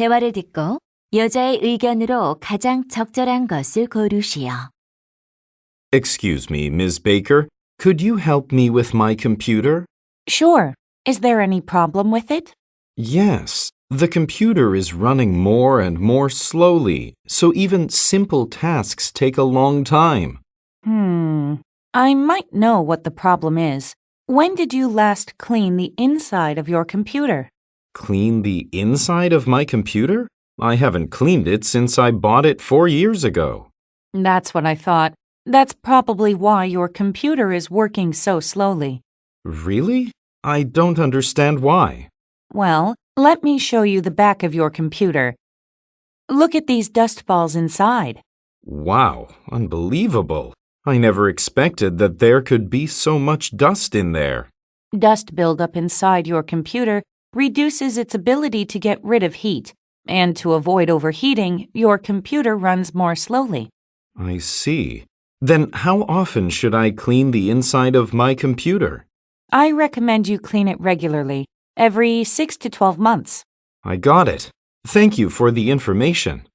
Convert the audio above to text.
대화를 듣고 여자의 의견으로 가장 적절한 것을 고르시오. Excuse me, Ms. Baker. Could you help me with my computer? Sure. Is there any problem with it? Yes. The computer is running more and more slowly, so even simple tasks take a long time. Hmm. I might know what the problem is. When did you last clean the inside of your computer? Clean the inside of my computer? I haven't cleaned it since I bought it four years ago. That's what I thought. That's probably why your computer is working so slowly. Really? I don't understand why. Well, let me show you the back of your computer. Look at these dust balls inside. Wow, unbelievable. I never expected that there could be so much dust in there. Dust buildup inside your computer reduces its ability to get rid of heat, and to avoid overheating, your computer runs more slowly. I see. Then how often should I clean the inside of my computer? I recommend you clean it regularly, every 6 to 12 months. I got it. Thank you for the information.